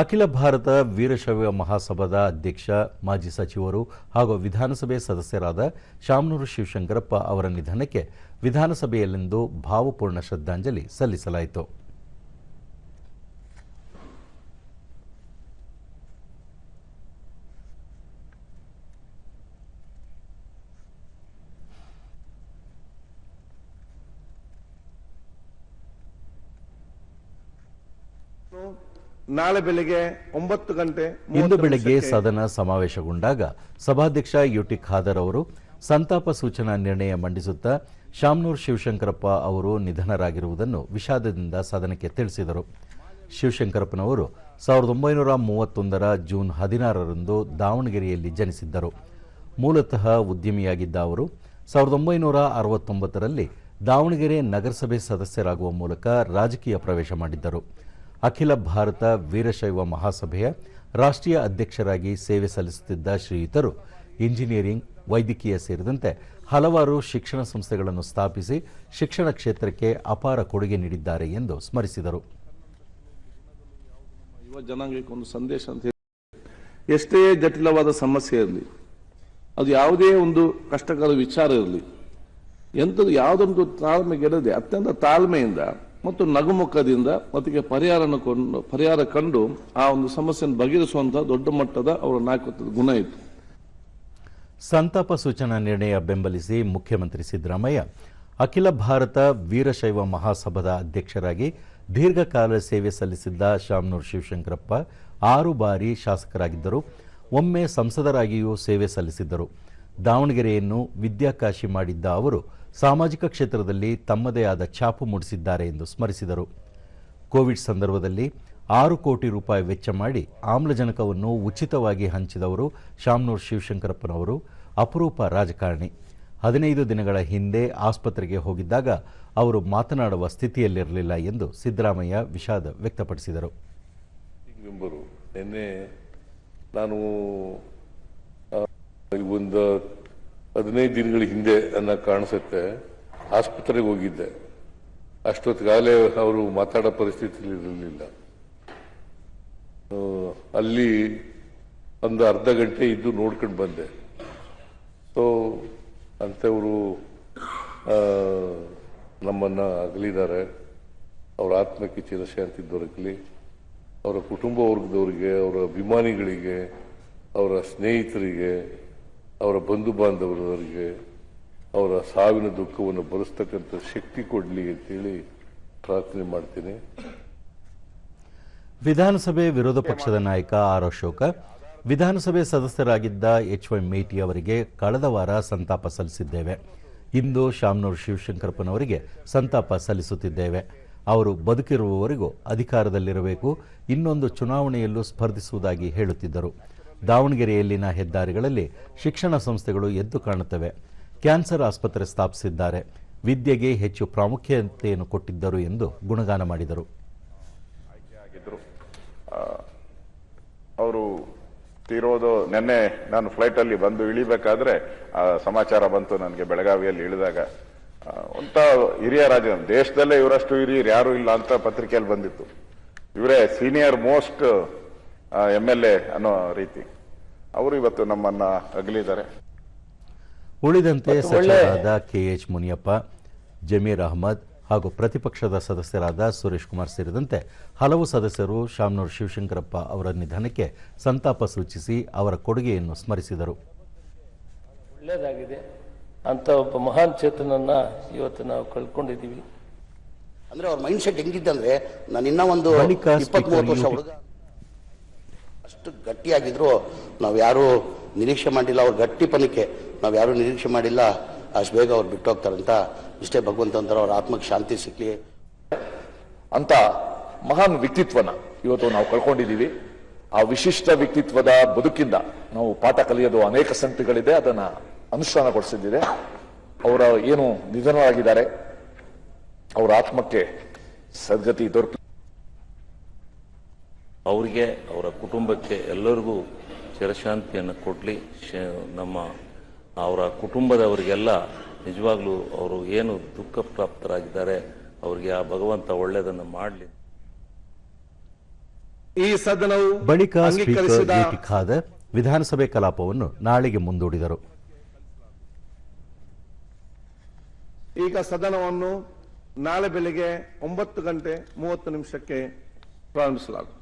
ಅಖಿಲ ಭಾರತ ವೀರಶೈವ ಮಹಾಸಭಾದ ಅಧ್ಯಕ್ಷ, ಮಾಜಿ ಸಚಿವರು ಹಾಗೂ ವಿಧಾನಸಭೆ ಸದಸ್ಯರಾದ ಶಾಮನೂರು ಶಿವಶಂಕರಪ್ಪ ಅವರ ನಿಧನಕ್ಕೆ ವಿಧಾನಸಭೆಯಲ್ಲಿಂದು ಭಾವಪೂರ್ಣ ಶ್ರದ್ಧಾಂಜಲಿ ಸಲ್ಲಿಸಲಾಯಿತು. ನಾಳೆ ಬೆಳಿಗ್ಗೆ ಒಂಬತ್ತು ಗಂಟೆ ಇಂದು ಬೆಳಗ್ಗೆ ಸದನ ಸಮಾವೇಶಗೊಂಡಾಗ ಸಭಾಧ್ಯಕ್ಷ ಯುಟಿ ಖಾದರ್ ಅವರು ಸಂತಾಪ ಸೂಚನಾ ನಿರ್ಣಯ ಮಂಡಿಸುತ್ತಾ ಶಾಮನೂರ್ ಶಿವಶಂಕರಪ್ಪ ಅವರು ನಿಧನರಾಗಿರುವುದನ್ನು ವಿಷಾದದಿಂದ ಸದನಕ್ಕೆ ತಿಳಿಸಿದರು. ಶಿವಶಂಕರಪ್ಪನವರು ಸಾವಿರದ ಒಂಬೈನೂರ ಮೂವತ್ತೊಂದರ ಜೂನ್ ಹದಿನಾರರಂದು ದಾವಣಗೆರೆಯಲ್ಲಿ ಜನಿಸಿದ್ದರು. ಮೂಲತಃ ಉದ್ಯಮಿಯಾಗಿದ್ದ ಅವರು ಸಾವಿರದ ಒಂಬೈನೂರ ಅರವತ್ತೊಂಬತ್ತರಲ್ಲಿ ದಾವಣಗೆರೆ ನಗರಸಭೆ ಸದಸ್ಯರಾಗುವ ಮೂಲಕ ರಾಜಕೀಯ ಪ್ರವೇಶ ಮಾಡಿದ್ದರು. ಅಖಿಲ ಭಾರತ ವೀರಶೈವ ಮಹಾಸಭೆಯ ರಾಷ್ಟ್ರೀಯ ಅಧ್ಯಕ್ಷರಾಗಿ ಸೇವೆ ಸಲ್ಲಿಸುತ್ತಿದ್ದ ಶ್ರೀಯುತರು ಇಂಜಿನಿಯರಿಂಗ್, ವೈದ್ಯಕೀಯ ಸೇರಿದಂತೆ ಹಲವಾರು ಶಿಕ್ಷಣ ಸಂಸ್ಥೆಗಳನ್ನು ಸ್ಥಾಪಿಸಿ ಶಿಕ್ಷಣ ಕ್ಷೇತ್ರಕ್ಕೆ ಅಪಾರ ಕೊಡುಗೆ ನೀಡಿದ್ದಾರೆ ಎಂದು ಸ್ಮರಿಸಿದರು. ಒಂದು ಸಂದೇಶ ಅಂತ ಎಷ್ಟೇ ಜಟಿಲವಾದ ಸಮಸ್ಯೆ ಇರಲಿ, ಅದು ಯಾವುದೇ ಒಂದು ಕಷ್ಟಕರ ವಿಚಾರ ಇರಲಿ, ಎಂಥದ್ದು ಯಾವುದೊಂದು ತಾಳ್ಮೆಗೆಡದೆ ಅತ್ಯಂತ ತಾಳ್ಮೆಯಿಂದ ಮತ್ತು ನಗುಮುಖದಿಂದ ಅದಕ್ಕೆ ಪರಿಹಾರ ಕೊಂಡು, ಪರಿಹಾರ ಕಂಡು ಆ ಒಂದು ಸಮಸ್ಯೆಯನ್ನು ಬಗೆಹರಿಸುವಂತಹ ದೊಡ್ಡ ಮಟ್ಟದ ಅವರ ನಾಯಕತ್ವದ ಗುಣ ಇತ್ತು. ಸಂತಾಪ ಸೂಚನಾ ನಿರ್ಣಯ ಬೆಂಬಲಿಸಿ ಮುಖ್ಯಮಂತ್ರಿ ಸಿದ್ದರಾಮಯ್ಯ, ಅಖಿಲ ಭಾರತ ವೀರಶೈವ ಮಹಾಸಭಾದ ಅಧ್ಯಕ್ಷರಾಗಿ ದೀರ್ಘಕಾಲ ಸೇವೆ ಸಲ್ಲಿಸಿದ್ದ ಶಾಮನೂರ್ ಶಿವಶಂಕರಪ್ಪ ಆರು ಬಾರಿ ಶಾಸಕರಾಗಿದ್ದರು. ಒಮ್ಮೆ ಸಂಸದರಾಗಿಯೂ ಸೇವೆ ಸಲ್ಲಿಸಿದ್ದರು. ದಾವಣಗೆರೆಯನ್ನು ವಿದ್ಯಾಕಾಶಿ ಮಾಡಿದ್ದ ಅವರು ಸಾಮಾಜಿಕ ಕ್ಷೇತ್ರದಲ್ಲಿ ತಮ್ಮದೇ ಆದ ಛಾಪು ಮೂಡಿಸಿದ್ದಾರೆ ಎಂದು ಸ್ಮರಿಸಿದರು. ಕೋವಿಡ್ ಸಂದರ್ಭದಲ್ಲಿ ಆರು ಕೋಟಿ ರೂಪಾಯಿ ವೆಚ್ಚ ಮಾಡಿ ಆಮ್ಲಜನಕವನ್ನು ಉಚಿತವಾಗಿ ಹಂಚಿದವರು ಶಾಮನೂರ್ ಶಿವಶಂಕರಪ್ಪನವರು, ಅಪರೂಪ ರಾಜಕಾರಣಿ. ಹದಿನೈದು ದಿನಗಳ ಹಿಂದೆ ಆಸ್ಪತ್ರೆಗೆ ಹೋಗಿದ್ದಾಗ ಅವರು ಮಾತನಾಡುವ ಸ್ಥಿತಿಯಲ್ಲಿರಲಿಲ್ಲ ಎಂದು ಸಿದ್ದರಾಮಯ್ಯ ವಿಷಾದ ವ್ಯಕ್ತಪಡಿಸಿದರು. ನಿನ್ನೆ ನಾನು ಒಂದು ಹದಿನೈದು ದಿನಗಳ ಹಿಂದೆ ನನ್ನ ಕಾಣಿಸುತ್ತೆ. ಆಸ್ಪತ್ರೆಗೆ ಹೋಗಿದ್ದೆ. ಅಷ್ಟೊತ್ತಿಗಾಗಲೇ ಅವರು ಮಾತಾಡೋ ಪರಿಸ್ಥಿತಿಯಲ್ಲಿ ಇರಲಿಲ್ಲ. ಅಲ್ಲಿ ಒಂದು ಅರ್ಧ ಗಂಟೆ ಇದ್ದು ನೋಡ್ಕೊಂಡು ಬಂದೆ. ಸೊ ಅಂಥವರು ನಮ್ಮನ್ನು ಅಗಲಿದ್ದಾರೆ. ಅವರ ಆತ್ಮಕ್ಕೆ ಚಿರಶಾಂತಿ ದೊರಕಲಿ. ಅವರ ಕುಟುಂಬ ವರ್ಗದವರಿಗೆ, ಅವರ ಅಭಿಮಾನಿಗಳಿಗೆ, ಅವರ ಸ್ನೇಹಿತರಿಗೆ ಅವರ ಬಂಧು ಬಾಂಧವರವರಿಗೆ ಅವರ ಸಾವಿನ ದುಃಖವನ್ನು ಭರಿಸ್ತಕ್ಕಂಥ ಶಕ್ತಿ ಕೊಡಲಿ ಅಂತೇಳಿ ಪ್ರಾರ್ಥನೆ ಮಾಡ್ತೀನಿ. ವಿಧಾನಸಭೆ ವಿರೋಧ ಪಕ್ಷದ ನಾಯಕ ಆರ್ ಅಶೋಕ, ವಿಧಾನಸಭೆ ಸದಸ್ಯರಾಗಿದ್ದ ಎಚ್ ವೈ ಮೇಟಿ ಅವರಿಗೆ ಕಳೆದ ವಾರ ಸಂತಾಪ ಸಲ್ಲಿಸಿದ್ದೇವೆ. ಇಂದು ಶಾಮನೂರು ಶಿವಶಂಕರಪ್ಪನವರಿಗೆ ಸಂತಾಪ ಸಲ್ಲಿಸುತ್ತಿದ್ದೇವೆ. ಅವರು ಬದುಕಿರುವವರೆಗೂ ಅಧಿಕಾರದಲ್ಲಿರಬೇಕು, ಇನ್ನೊಂದು ಚುನಾವಣೆಯಲ್ಲೂ ಸ್ಪರ್ಧಿಸುವುದಾಗಿ ಹೇಳುತ್ತಿದ್ದರು. ದಾವಣಗೆರೆಯಲ್ಲಿನ ಹೆದ್ದಾರಿಗಳಲ್ಲಿ ಶಿಕ್ಷಣ ಸಂಸ್ಥೆಗಳು ಎದ್ದು ಕಾಣುತ್ತವೆ. ಕ್ಯಾನ್ಸರ್ ಆಸ್ಪತ್ರೆ ಸ್ಥಾಪಿಸಿದ್ದಾರೆ. ವಿದ್ಯೆಗೆ ಹೆಚ್ಚು ಪ್ರಾಮುಖ್ಯತೆಯನ್ನು ಕೊಟ್ಟಿದ್ದರು ಎಂದು ಗುಣಗಾನ ಮಾಡಿದರು. ಅವರು ತೀರೋದು ನಿನ್ನೆ ನಾನು ಫ್ಲೈಟ್ ಅಲ್ಲಿ ಬಂದು ಇಳಿಬೇಕಾದ್ರೆ ಸಮಾಚಾರ ಬಂತು ನನಗೆ ಬೆಳಗಾವಿಯಲ್ಲಿ ಇಳಿದಾಗ. ಅಂತ ಹಿರಿಯ ರಾಜ, ದೇಶದಲ್ಲೇ ಇವರಷ್ಟು ಹಿರಿಯರು ಯಾರು ಇಲ್ಲ ಅಂತ ಪತ್ರಿಕೆಯಲ್ಲಿ ಬಂದಿತ್ತು. ಇವರೇ senior most M L A ಅನ್ನೋ ರೀತಿ. ಅವರು ಇವತ್ತು ನಮ್ಮನ್ನ ಅಗಲಿದ್ದಾರೆ. ಉಳಿದಂತೆ ಸಚಿವರಾದ ಕೆಎಚ್ ಮುನಿಯಪ್ಪ ಜಮೀರ್ ಅಹಮದ್ ಹಾಗೂ ಪ್ರತಿಪಕ್ಷದ ಸದಸ್ಯರಾದ ಸುರೇಶ್ ಕುಮಾರ್ ಸೇರಿದಂತೆ ಹಲವು ಸದಸ್ಯರು ಶಾಮನೂರ್ ಶಿವಶಂಕರಪ್ಪ ಅವರ ನಿಧನಕ್ಕೆ ಸಂತಾಪ ಸೂಚಿಸಿ ಅವರ ಕೊಡುಗೆಯನ್ನು ಸ್ಮರಿಸಿದರು. ಒಳ್ಳೆಯದಾಗಿದೆ ಅಂತ ಒಬ್ಬ ಮಹಾನ್ ಚೇತನನ್ನ ಇವತ್ತು ನಾವು ಕಳ್ಕೊಂಡಿದ್ದೀವಿ. ಅಂದ್ರೆ ಅವ್ರ ಮೈಂಡ್ ಸೆಟ್ ಹೆಂಗಿದ್ದಂದ್ರೆ ನಾನು ಇನ್ನ ಒಂದು ಇಪ್ಪತ್ತ್ ಮೂವತ್ತು ವರ್ಷ ಹುಡುಗ ಅಷ್ಟು ಗಟ್ಟಿಯಾಗಿದ್ರು, ನಾವು ಯಾರು ನಿರೀಕ್ಷೆ ಮಾಡಿಲ್ಲ, ಅವ್ರ ಗಟ್ಟಿಪನಕ್ಕೆ ನಾವು ಯಾರು ನಿರೀಕ್ಷೆ ಮಾಡಿಲ್ಲ, ಅಷ್ಟು ಬೇಗ ಅವ್ರು ಬಿಟ್ಟು ಹೋಗ್ತಾರಂತ ಇಷ್ಟೇ ಅಂತಾರೆ ಅವ್ರ ಆತ್ಮಕ್ಕೆ ಶಾಂತಿ ಸಿಕ್ಲಿ. ಅಂತ ಮಹಾನ್ ವ್ಯಕ್ತಿತ್ವನ ಇವತ್ತು ನಾವು ಕಳ್ಕೊಂಡಿದ್ದೀವಿ. ಆ ವಿಶಿಷ್ಟ ವ್ಯಕ್ತಿತ್ವದ ಬದುಕಿಂದ ನಾವು ಪಾಠ ಕಲಿಯೋದು ಅನೇಕ ಸಂತಿಗಳಿದೆ, ಅದನ್ನ ಅನುಷ್ಠಾನಗೊಳಿಸಿದ್ದಿದೆ ಅವರ ಏನು ನಿಧನರಾಗಿದ್ದಾರೆ, ಅವರ ಆತ್ಮಕ್ಕೆ ಸದ್ಗತಿ ದೊರಕ ಅವರಿಗೆ ಅವರ ಕುಟುಂಬಕ್ಕೆ ಎಲ್ಲರಿಗೂ ಚಿರಶಾಂತಿಯನ್ನು ಕೊಡಲಿ. ನಮ್ಮ ಅವರ ಕುಟುಂಬದವರಿಗೆಲ್ಲ ನಿಜವಾಗ್ಲೂ ಅವರು ಏನು ದುಃಖ ಪ್ರಾಪ್ತರಾಗಿದ್ದಾರೆ ಅವರಿಗೆ ಆ ಭಗವಂತ ಒಳ್ಳೆಯದನ್ನು ಮಾಡಲಿ. ಈ ಸದನವು ಬಳಿಕ ಖಾದರ್ ವಿಧಾನಸಭೆ ಕಲಾಪವನ್ನು ನಾಳೆಗೆ ಮುಂದೂಡಿದರು. ಈಗ ಸದನವನ್ನು ನಾಳೆ ಬೆಳಿಗ್ಗೆ ಒಂಬತ್ತು ಗಂಟೆ ಮೂವತ್ತು ನಿಮಿಷಕ್ಕೆ ಪ್ರಾರಂಭಿಸಲಾಗುತ್ತದೆ.